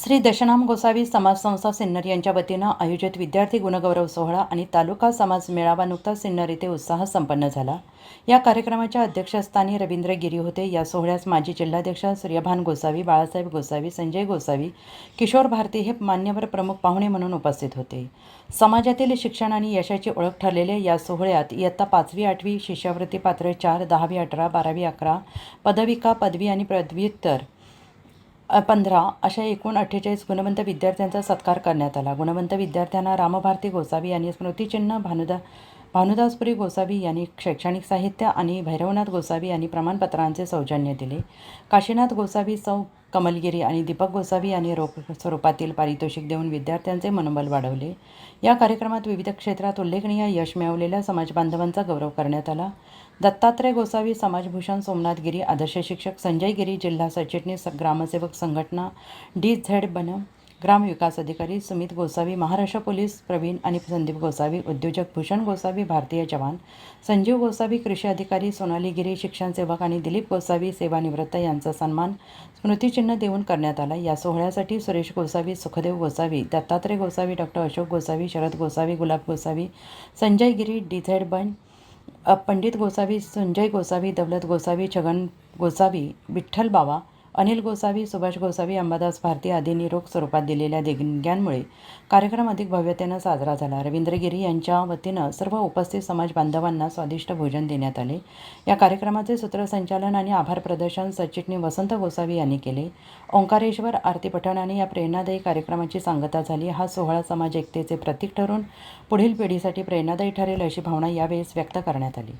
श्री दशनाम गोसावी समाज संस्था सिन्नर यांच्या वतीनं आयोजित विद्यार्थी गुणगौरव सोहळा आणि तालुका समाज मेळावा नुकताच सिन्नर येथे उत्साह संपन्न झाला. या कार्यक्रमाच्या अध्यक्षस्थानी रवींद्र गिरी होते. या सोहळ्यास माजी जिल्हाध्यक्ष सूर्यभान गोसावी बाळासाहेब गोसावी संजय गोसावी किशोर भारती हे मान्यवर प्रमुख पाहुणे म्हणून उपस्थित होते. समाजातील शिक्षण आणि यशाची ओळख ठरलेल्या या सोहळ्यात इयत्ता पाचवी आठवी शिष्यवृत्ती पात्र चार दहावी अठरा बारावी अकरा पदविका पदवी आणि पदव्युत्तर पंधरा अशा एकूण अठ्ठेचाळीस गुणवंत विद्यार्थ्यांचा सत्कार करण्यात आला. गुणवंत विद्यार्थ्यांना रामभारती गोसावी यांनी स्मृतिचिन्ह भानुदा भानुदासपुरी गोसावी यांनी शैक्षणिक साहित्य आणि भैरवनाथ गोसावी यांनी प्रमाणपत्रांचे सौजन्य दिले. काशीनाथ गोसावी सौ कमलगिरी आणि दीपक गोसावी यांनी रोख स्वरूपातील पारितोषिक देऊन विद्यार्थ्यांचे मनोबल वाढवले. या कार्यक्रमात विविध क्षेत्रात उल्लेखनीय यश मिळवलेल्या समाजबांधवांचा गौरव करण्यात आला. दत्तात्रय गोसावी समाजभूषण सोमनाथ गिरी आदर्श शिक्षक संजय गिरी जिल्हा सचिटणीस ग्रामसेवक संघटना डी झेड बन ग्रामविकास अधिकारी सुमित गोसावी महाराष्ट्र पोलीस प्रवीण आणि संदीप गोसावी उद्योजक भूषण गोसावी भारतीय जवान संजीव गोसावी कृषी अधिकारी सोनाली गिरी शिक्षण सेवक आणि दिलीप गोसावी सेवानिवृत्त यांचा सन्मान स्मृतिचिन्ह देऊन करण्यात आला. या सोहळ्यासाठी सुरेश गोसावी सुखदेव गोसावी दत्तात्रय गोसावी डॉक्टर अशोक गोसावी शरद गोसावी गुलाब गोसावी संजय गिरी डिझेड बन पंडित गोसावी संजय गोसावी दौलत गोसावी छगन गोसावी विठ्ठल बावा अनिल गोसावी सुभाष गोसावी अंबादास भारती आदींनी रोख स्वरूपात दिलेल्या देणग्यांमुळे कार्यक्रम अधिक भव्यतेनं साजरा झाला. रवींद्रगिरी यांच्या वतीनं सर्व उपस्थित समाज बांधवांना स्वादिष्ट भोजन देण्यात आले. या कार्यक्रमाचे सूत्रसंचालन आणि आभार प्रदर्शन सचिटणी वसंत गोसावी यांनी केले. ओंकारेश्वर आरती पठणाने या प्रेरणादायी कार्यक्रमाची सांगता झाली. हा सोहळा समाज एकतेचे प्रतीक ठरून पुढील पिढीसाठी प्रेरणादायी ठरेल अशी भावना यावेळेस व्यक्त करण्यात आली.